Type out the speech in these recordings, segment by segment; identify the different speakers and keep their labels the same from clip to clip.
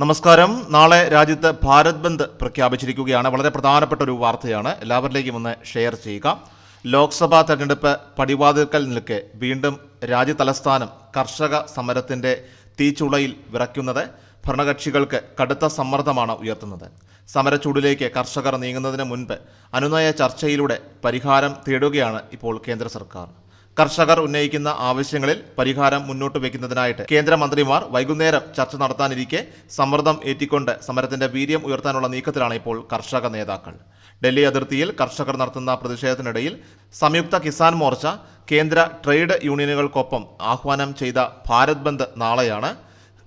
Speaker 1: നമസ്കാരം. നാളെ രാജ്യത്ത് ഭാരത് ബന്ദ് പ്രഖ്യാപിച്ചിരിക്കുകയാണ്. വളരെ പ്രധാനപ്പെട്ട ഒരു വാർത്തയാണ്. എല്ലാവരിലേക്കും ഒന്ന് ഷെയർ ചെയ്യുക. ലോക്സഭാ തെരഞ്ഞെടുപ്പ് പടിവാതിൽക്കൽ നിൽക്കെ വീണ്ടും രാജ്യതലസ്ഥാനം കർഷക സമരത്തിന്റെ തീച്ചുളയിൽ വിറയ്ക്കുന്നത് ഭരണകക്ഷികൾക്ക് കടുത്ത സമ്മർദ്ദമാണ് ഉയർത്തുന്നത്. സമരച്ചൂടിലേക്ക് കർഷകർ നീങ്ങുന്നതിന് മുൻപ് അനുനയ ചർച്ചയിലൂടെ പരിഹാരം തേടുകയാണ് ഇപ്പോൾ കേന്ദ്ര സർക്കാർ. കർഷകർ ഉന്നയിക്കുന്ന ആവശ്യങ്ങളിൽ പരിഹാരം മുന്നോട്ട് വയ്ക്കുന്നതിനായിട്ട് കേന്ദ്രമന്ത്രിമാർ വൈകുന്നേരം ചർച്ച നടത്താനിരിക്കെ സമ്മർദ്ദം ഏറ്റിക്കൊണ്ട് സമരത്തിന്റെ വീര്യം ഉയർത്താനുള്ള നീക്കത്തിലാണ് ഇപ്പോൾ കർഷക നേതാക്കൾ. ഡൽഹി അതിർത്തിയിൽ കർഷകർ നടത്തുന്ന പ്രതിഷേധത്തിനിടയിൽ സംയുക്ത കിസാൻ മോർച്ച കേന്ദ്ര ട്രേഡ് യൂണിയനുകൾക്കൊപ്പം ആഹ്വാനം ചെയ്ത ഭാരത് ബന്ദ് നാളെയാണ്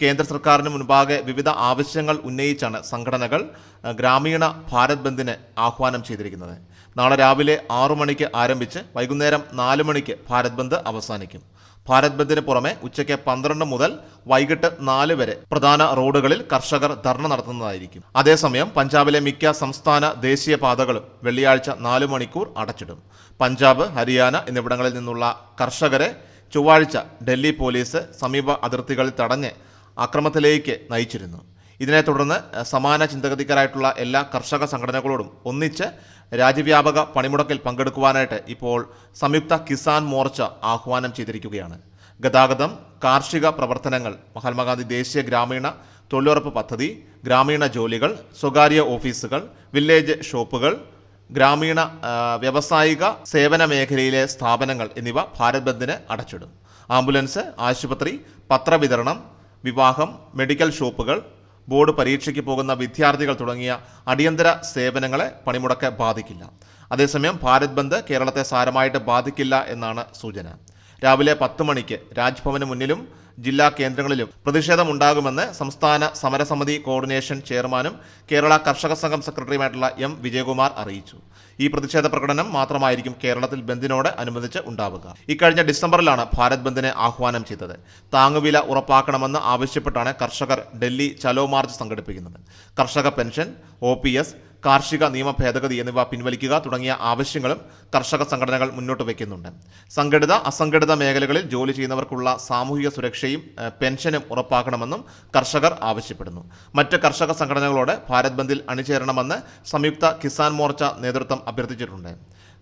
Speaker 1: കേന്ദ്ര സർക്കാരിന് മുൻപാകെ വിവിധ ആവശ്യങ്ങൾ ഉന്നയിച്ചാണ് സംഘടനകൾ ഗ്രാമീണ ഭാരത് ബന്ദിന് ആഹ്വാനം ചെയ്തിരിക്കുന്നത്. നാളെ രാവിലെ ആറു മണിക്ക് ആരംഭിച്ച് വൈകുന്നേരം നാല് മണിക്ക് ഭാരത് ബന്ദ് അവസാനിക്കും. ഭാരത് ബന്ദിന് പുറമെ ഉച്ചയ്ക്ക് പന്ത്രണ്ട് മുതൽ വൈകിട്ട് നാല് വരെ പ്രധാന റോഡുകളിൽ കർഷകർ ധർണ നടത്തുന്നതായിരിക്കും. അതേസമയം പഞ്ചാബിലെ മിക്ക സംസ്ഥാന ദേശീയ പാതകളും വെള്ളിയാഴ്ച നാല് മണിക്കൂർ അടച്ചിടും. പഞ്ചാബ് ഹരിയാന എന്നിവിടങ്ങളിൽ നിന്നുള്ള കർഷകരെ ചൊവ്വാഴ്ച ഡൽഹി പോലീസ് സമീപ അതിർത്തികളിൽ തടഞ്ഞ് അക്രമത്തിലേക്ക് നയിച്ചിരുന്നു. ഇതിനെ തുടർന്ന് സമാന ചിന്തഗതിക്കാരായിട്ടുള്ള എല്ലാ കർഷക സംഘടനകളോടും ഒന്നിച്ച് രാജ്യവ്യാപക പണിമുടക്കിൽ പങ്കെടുക്കുവാനായിട്ട് ഇപ്പോൾ സംയുക്ത കിസാൻ മോർച്ച ആഹ്വാനം ചെയ്തിരിക്കുകയാണ്. ഗതാഗതം കാർഷിക പ്രവർത്തനങ്ങൾ മഹാത്മാഗാന്ധി ദേശീയ ഗ്രാമീണ തൊഴിലുറപ്പ് പദ്ധതി ഗ്രാമീണ ജോലികൾ സ്വകാര്യ ഓഫീസുകൾ വില്ലേജ് ഷോപ്പുകൾ ഗ്രാമീണ വ്യവസായിക സേവന മേഖലയിലെ സ്ഥാപനങ്ങൾ എന്നിവ ഭാരത് ബന്ദിന് അടച്ചിടും. ആംബുലൻസ് ആശുപത്രി പത്രവിതരണം വിവാഹം മെഡിക്കൽ ഷോപ്പുകൾ ബോർഡ് പരീക്ഷയ്ക്ക് പോകുന്ന വിദ്യാർത്ഥികൾ തുടങ്ങിയ അടിയന്തര സേവനങ്ങളെ പണിമുടക്ക് ബാധിക്കില്ല. അതേസമയം ഭാരത് ബന്ദ് കേരളത്തെ സാരമായിട്ട് ബാധിക്കില്ല എന്നാണ് സൂചന. രാവിലെ പത്ത് മണിക്ക് രാജ്ഭവന് മുന്നിലും ജില്ലാ കേന്ദ്രങ്ങളിലും പ്രതിഷേധമുണ്ടാകുമെന്ന് സംസ്ഥാന സമരസമിതി കോർഡിനേഷൻ ചെയർമാനും കേരള കർഷക സംഘം സെക്രട്ടറിയുമായിട്ടുള്ള എം വിജയകുമാർ അറിയിച്ചു. ഈ പ്രതിഷേധ പ്രകടനം മാത്രമായിരിക്കും കേരളത്തിൽ ബന്ദിനോട് അനുബന്ധിച്ച് ഉണ്ടാവുക. ഇക്കഴിഞ്ഞ ഡിസംബറിലാണ് ഭാരത് ബന്ദിനെ ആഹ്വാനം ചെയ്തത്. താങ്ങുവില ഉറപ്പാക്കണമെന്ന് ആവശ്യപ്പെട്ടാണ് കർഷകർ ഡൽഹി ചലോ മാർച്ച് സംഘടിപ്പിക്കുന്നത്. കർഷക പെൻഷൻ ഒ കാർഷിക നിയമ ഭേദഗതി എന്നിവ പിൻവലിക്കുക തുടങ്ങിയ ആവശ്യങ്ങളും കർഷക സംഘടനകൾ മുന്നോട്ട് വയ്ക്കുന്നുണ്ട്. സംഘടിത അസംഘടിത മേഖലകളിൽ ജോലി ചെയ്യുന്നവർക്കുള്ള സാമൂഹിക സുരക്ഷയും പെൻഷനും ഉറപ്പാക്കണമെന്നും കർഷകർ ആവശ്യപ്പെടുന്നു. മറ്റ് കർഷക സംഘടനകളോട് ഭാരത് ബന്ദിൽ അണിചേരണമെന്ന് സംയുക്ത കിസാൻ മോർച്ച നേതൃത്വം അഭ്യർത്ഥിച്ചിട്ടുണ്ട്.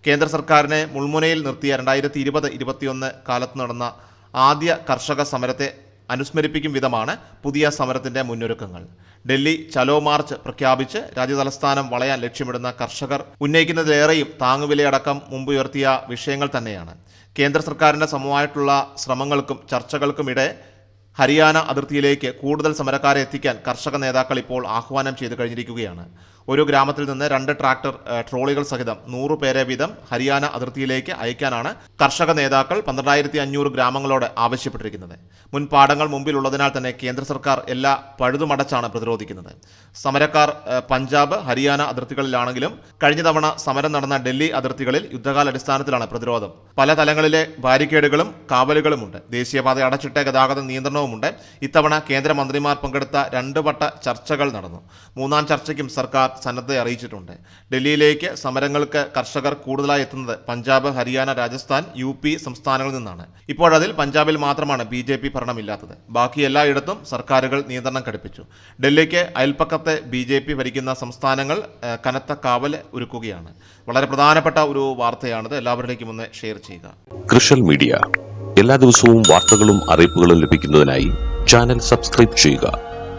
Speaker 1: കേന്ദ്ര സർക്കാരിനെ മുൾമുനയിൽ നിർത്തിയ രണ്ടായിരത്തി ഇരുപത് ഇരുപത്തിയൊന്ന് കാലത്ത് നടന്ന ആദ്യ കർഷക സമരത്തെ അനുസ്മരിപ്പിക്കും വിധമാണ് പുതിയ സമരത്തിന്റെ മുന്നൊരുക്കങ്ങൾ. ഡൽഹി ചലോ മാർച്ച് പ്രഖ്യാപിച്ച് രാജ്യതലസ്ഥാനം വളയാൻ ലക്ഷ്യമിടുന്ന കർഷകർ ഉന്നയിക്കുന്നതിലേറെയും താങ്ങുവിലയടക്കം മുമ്പ് ഉയർത്തിയ വിഷയങ്ങൾ തന്നെയാണ്. കേന്ദ്ര സർക്കാരിന്റെ സമമായിട്ടുള്ള ശ്രമങ്ങൾക്കും ചർച്ചകൾക്കുമിടെ ഹരിയാന അതിർത്തിയിലേക്ക് കൂടുതൽ സമരക്കാരെ എത്തിക്കാൻ കർഷക നേതാക്കൾ ഇപ്പോൾ ആഹ്വാനം ചെയ്തു കഴിഞ്ഞിരിക്കുകയാണ്. ഒരു ഗ്രാമത്തിൽ നിന്ന് രണ്ട് ട്രാക്ടർ ട്രോളികൾ സഹിതം നൂറ് പേരെ വീതം ഹരിയാന അതിർത്തിയിലേക്ക് അയക്കാനാണ് കർഷക നേതാക്കൾ പന്ത്രണ്ടായിരത്തി അഞ്ഞൂറ് ഗ്രാമങ്ങളോട് ആവശ്യപ്പെട്ടിരിക്കുന്നത്. മുൻപാടങ്ങൾ മുമ്പിലുള്ളതിനാൽ തന്നെ കേന്ദ്ര സർക്കാർ എല്ലാ പഴുതുമടച്ചാണ് പ്രതിരോധിക്കുന്നത്. സമരക്കാർ പഞ്ചാബ് ഹരിയാന അതിർത്തികളിലാണെങ്കിലും കഴിഞ്ഞ തവണ സമരം നടന്ന ഡൽഹി അതിർത്തികളിൽ യുദ്ധകാലടിസ്ഥാനത്തിലാണ് പ്രതിരോധം. പല തലങ്ങളിലെ ബാരിക്കേഡുകളും കാവലുകളുമുണ്ട്. ദേശീയപാത അടച്ചിട്ട ഗതാഗത നിയന്ത്രണവുമുണ്ട്. ഇത്തവണ കേന്ദ്രമന്ത്രിമാർ പങ്കെടുത്ത രണ്ട് വട്ട ചർച്ചകൾ നടന്നു. മൂന്നാം ചർച്ചയ്ക്കും സർക്കാർ സന്നദ്ധത അറിയിച്ചിട്ടുണ്ട്. ഡൽഹിയിലേക്ക് സമരങ്ങൾക്ക് കർഷകർ കൂടുതലായി എത്തുന്നത് പഞ്ചാബ് ഹരിയാന രാജസ്ഥാൻ യു പി സംസ്ഥാനങ്ങളിൽ നിന്നാണ്. ഇപ്പോഴതിൽ പഞ്ചാബിൽ മാത്രമാണ് ബി ജെ പി ഭരണമില്ലാത്തത്. ബാക്കി എല്ലായിടത്തും സർക്കാരുകൾ നിയന്ത്രണം ഘടിപ്പിച്ചു. ഡൽഹിക്ക് അയൽപ്പക്കത്തെ ബി ജെ പി ഭരിക്കുന്ന സംസ്ഥാനങ്ങൾ കനത്ത കാവൽ ഒരുക്കുകയാണ്. വളരെ പ്രധാനപ്പെട്ട ഒരു വാർത്തയാണിത്. എല്ലാവരിലേക്കും ഒന്ന് ഷെയർ ചെയ്യുക.
Speaker 2: കൃഷൽ മീഡിയ. എല്ലാ ദിവസവും വാർത്തകളും അറിയിപ്പുകളും ലഭിക്കുന്നതിനായി ചാനൽ സബ്സ്ക്രൈബ് ചെയ്യുക.